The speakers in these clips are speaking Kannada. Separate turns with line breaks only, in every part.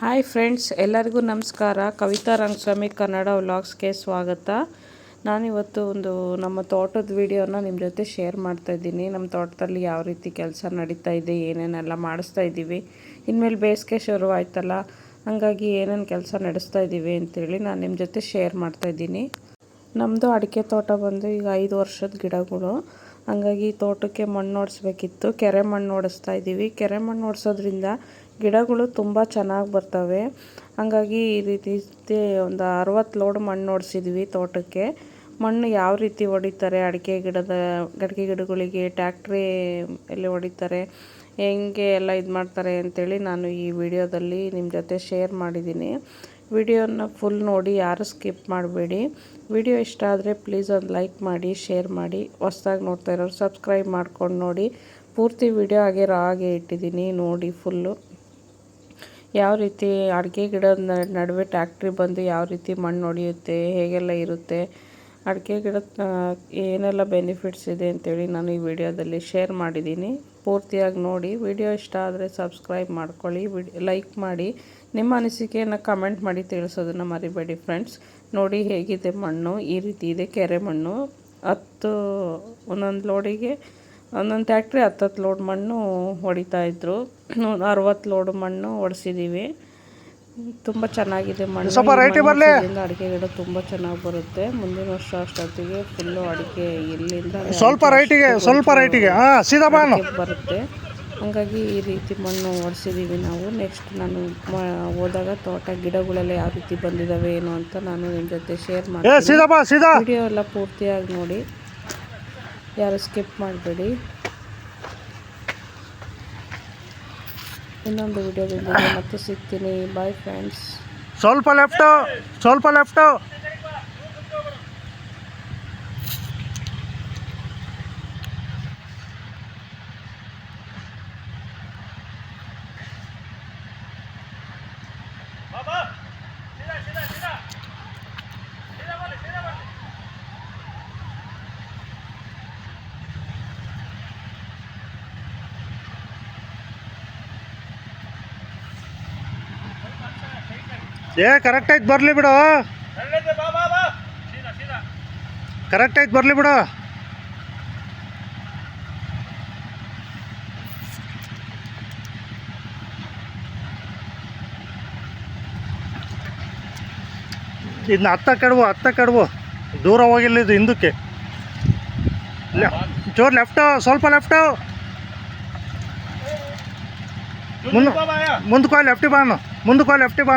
ಹಾಯ್ ಫ್ರೆಂಡ್ಸ್, ಎಲ್ಲರಿಗೂ ನಮಸ್ಕಾರ. ಕವಿತಾ ರಂಗಸ್ವಾಮಿ, ಕನ್ನಡ ವ್ಲಾಗ್ಸ್ಗೆ ಸ್ವಾಗತ. ನಾನಿವತ್ತು ಒಂದು ನಮ್ಮ ತೋಟದ ವಿಡಿಯೋನ ನಿಮ್ಮ ಜೊತೆ ಶೇರ್ ಮಾಡ್ತಾ ಇದ್ದೀನಿ. ನಮ್ಮ ತೋಟದಲ್ಲಿ ಯಾವ ರೀತಿ ಕೆಲಸ ನಡೀತಾ ಇದೆ, ಏನೇನೆಲ್ಲ ಮಾಡಿಸ್ತಾ ಇದ್ದೀವಿ, ಇನ್ಮೇಲೆ ಬೇಸಿಗೆ ಶುರು ಆಯ್ತಲ್ಲ, ಹಾಗಾಗಿ ಏನೇನು ಕೆಲಸ ನಡೆಸ್ತಾ ಇದ್ದೀವಿ ಅಂತೇಳಿ ನಾನು ನಿಮ್ಮ ಜೊತೆ ಶೇರ್ ಮಾಡ್ತಾ ಇದ್ದೀನಿ. ನಮ್ಮದು ಅಡಿಕೆ ತೋಟ ಬಂದು ಈಗ ಐದು ವರ್ಷದ ಗಿಡಗಳು. ಹಂಗಾಗಿ ತೋಟಕ್ಕೆ ಮಣ್ಣು ಓಡಿಸ್ಬೇಕಿತ್ತು. ಕೆರೆ ಮಣ್ಣು ಹೊಡೆಸ್ತಾ ಇದ್ದೀವಿ. ಕೆರೆ ಮಣ್ಣು ಹೊಡೆಸೋದ್ರಿಂದ ಗಿಡಗಳು ತುಂಬ ಚೆನ್ನಾಗಿ ಬರ್ತವೆ. ಹಂಗಾಗಿ ಈ ರೀತಿ ಒಂದು ಅರವತ್ತು ಲೋಡ್ ಮಣ್ಣು ಹೊಡೆಸಿದ್ವಿ ತೋಟಕ್ಕೆ. ಮಣ್ಣು ಯಾವ ರೀತಿ ಹೊಡಿತಾರೆ ಅಡಿಕೆ ಗಿಡದ, ಅಡಿಕೆ ಗಿಡಗಳಿಗೆ ಟ್ಯಾಕ್ಟ್ರಿ ಎಲ್ಲಿ ಹೊಡಿತಾರೆ ಹೆಂಗೆ ಎಲ್ಲ ಇದು ಮಾಡ್ತಾರೆ ಅಂತೇಳಿ ನಾನು ಈ ವಿಡಿಯೋದಲ್ಲಿ ನಿಮ್ಮ ಜೊತೆ ಶೇರ್ ಮಾಡಿದ್ದೀನಿ. ವಿಡಿಯೋನ ಫುಲ್ ನೋಡಿ ಯಾರು ಸ್ಕಿಪ್ ಮಾಡಬೇಡಿ. ವಿಡಿಯೋ ಇಷ್ಟ ಆದರೆ ಪ್ಲೀಸ್ ಒಂದು ಲೈಕ್ ಮಾಡಿ ಶೇರ್ ಮಾಡಿ. ಹೊಸ್ದಾಗಿ ನೋಡ್ತಾ ಇರೋರು ಸಬ್ಸ್ಕ್ರೈಬ್ ಮಾಡ್ಕೊಂಡು ನೋಡಿ. ಪೂರ್ತಿ ವಿಡಿಯೋ ಹಾಗೆ ರಾಗೆ ಇಟ್ಟಿದ್ದೀನಿ ನೋಡಿ ಫುಲ್ಲು ಯಾವ ರೀತಿ ಅಡಿಕೆ ಗಿಡದ ನಡುವೆ ಟ್ಯಾಕ್ಟ್ರಿ ಬಂದು ಯಾವ ರೀತಿ ಮಣ್ಣು ಹೊಡೆಯುತ್ತೆ ಹೇಗೆಲ್ಲ ಇರುತ್ತೆ ಅಡಿಕೆ ಗಿಡದ ಏನೆಲ್ಲ ಬೆನಿಫಿಟ್ಸ್ ಇದೆ ಅಂತೇಳಿ ನಾನು ಈ ವಿಡಿಯೋದಲ್ಲಿ ಶೇರ್ ಮಾಡಿದ್ದೀನಿ. ಪೂರ್ತಿಯಾಗಿ ನೋಡಿ. ವಿಡಿಯೋ ಇಷ್ಟ ಆದರೆ ಸಬ್ಸ್ಕ್ರೈಬ್ ಮಾಡ್ಕೊಳ್ಳಿ. ಲೈಕ್ ಮಾಡಿ. ನಿಮ್ಮ ಅನಿಸಿಕೆಯನ್ನು ಕಮೆಂಟ್ ಮಾಡಿ ತಿಳಿಸೋದನ್ನು ಮರಿಬೇಡಿ ಫ್ರೆಂಡ್ಸ್. ನೋಡಿ ಹೇಗಿದೆ ಮಣ್ಣು. ಈ ರೀತಿ ಇದೆ ಕೆರೆ ಮಣ್ಣು. ಹತ್ತು, ಒಂದೊಂದು ಲೋಡಿಗೆ, ಒಂದೊಂದು ಟ್ಯಾಕ್ಟ್ರಿ ಹತ್ತತ್ತು ಲೋಡ್ ಮಣ್ಣು ಹೊಡಿತಾಯಿದ್ರು ಅರವತ್ತು ಲೋಡ್ ಮಣ್ಣು ಹೊಡೆಸಿದ್ದೀವಿ ತುಂಬ ಚೆನ್ನಾಗಿದೆ ಮಣ್ಣು.
ಸ್ವಲ್ಪ ಬರಲಿ.
ಅಡಿಕೆ ಗಿಡ ತುಂಬ ಚೆನ್ನಾಗಿ ಬರುತ್ತೆ. ಮುಂದಿನ ವರ್ಷ ಅಷ್ಟೊತ್ತಿಗೆ ಫುಲ್ಲು ಅಡಿಕೆ ಇಲ್ಲಿಂದ
ಸ್ವಲ್ಪ ರೈಟಿಗೆ ಸ್ವಲ್ಪ ರೈಟಿಗೆ ಸೀದಾ
ಬರುತ್ತೆ. ಹಾಗಾಗಿ ಈ ರೀತಿ ಮಣ್ಣು ಒರೆಸಿದ್ದೀವಿ ನಾವು. ನೆಕ್ಸ್ಟ್ ನಾನು ಹೋದಾಗ ತೋಟ ಗಿಡಗಳೆಲ್ಲ ಯಾವ ರೀತಿ ಬಂದಿದ್ದಾವೆ ಏನು ಅಂತ ನಾನು ನಿಮ್ಮ ಜೊತೆ ಶೇರ್
ಸೀದಾ
ವಿಡಿಯೋ ಎಲ್ಲ ಪೂರ್ತಿಯಾಗಿ ನೋಡಿ. ಯಾರು ಸ್ಕಿಪ್ ಮಾಡಬೇಡಿ. ಇನ್ನೊಂದು ವಿಡಿಯೋದಲ್ಲಿ ಮತ್ತೆ ಸಿಗ್ತೀನಿ. ಬಾಯ್ ಫ್ರೆಂಡ್ಸ್
ಸ್ವಲ್ಪ ಲೆಫ್ಟು ಸ್ವಲ್ಪ ಲೆಫ್ಟು ಏ ಕರೆಕ್ಟ್ ಆಯ್ತು, ಬರಲಿ ಬಿಡು. ಕರೆಕ್ಟ್ ಆಯ್ತು, ಬರಲಿ ಬಿಡು. ಇದನ್ನ ಹತ್ತ ಕೆಡವು ಹತ್ತ ಕೆಡವು. ದೂರ ಹೋಗಿಲ್ಲ ಇದು ಹಿಂದಕ್ಕೆ. ಜೋರ್ ಲೆಫ್ಟು ಸ್ವಲ್ಪ ಲೆಫ್ಟು ಮುಂದೆ ಮುಂದಕ್ಕೆ ಲೆಫ್ಟಿ ಬಾನು ಮುಂದಕ್ಕೆ ಲೆಫ್ಟಿ ಬಾ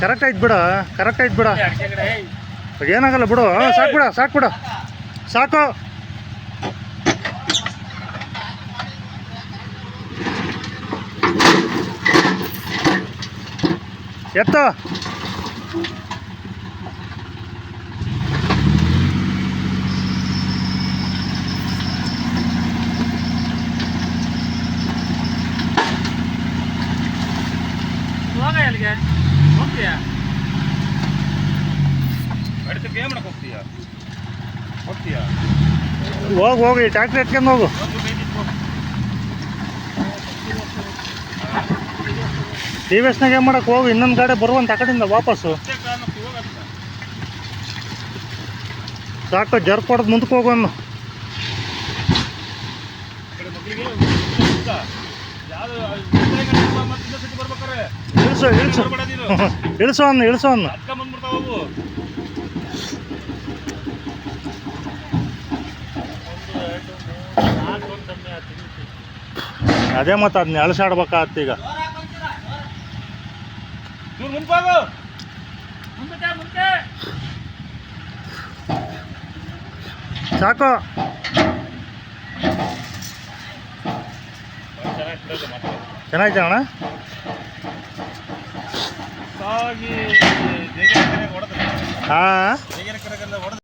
ಕರೆಕ್ಟ್ ಆಯ್ತು ಬಿಡು ಕರೆಕ್ಟ್ ಆಯ್ತು ಬಿಡ. ಏನಾಗಲ್ಲ ಬಿಡು ಸಾಕು ಬಿಡ ಸಾಕು ಬಿಡ. ಸಾಕು. ಎತ್ತು
ಎಲ್ಲಿಗೆ ಹೋಗ್ತೀಯಾ ಅಡಿತಕ್ಕೆ ಏನು ಮಾಡಕ್ಕೆ ಹೋಗ್ತೀಯಾ? ಹೋಗ್ತೀಯಾ?
ಹೋಗಿ ಹೋಗಿ ಟ್ಯಾಕ್ಟ್ರಿ ಎತ್ಕೊಂಡು ಹೋಗು. ಟಿ ವಿ ಎಸ್ನಾಗ ಏನು ಮಾಡಕ್ಕೆ ಹೋಗು ಇನ್ನೊಂದು ಗಾಡಿ ಬರುವಂತ ಆ ಕಡೆಯಿಂದ ವಾಪಸ್ಸು. ಸಾಕು ಜರ್ ಹೊಡೆದು ಮುಂದಕ್ಕೆ ಹೋಗು ಅನ್ನು.
ಇಳಿಸು
ಇಳಿಸು. ಇಳಿಸು
ಬರ್ಬೇಡ ನೀನು
ಅದೇ ಮತ್ತೆ ಅದನ್ನ ಅಳಸಾಡ್ಬೇಕಾಗತ್ತೆ ಈಗ. ಸಾಕು. ಚೆನ್ನಾಯ್ತು ಅಣ್ಣ? ಹಾಂ.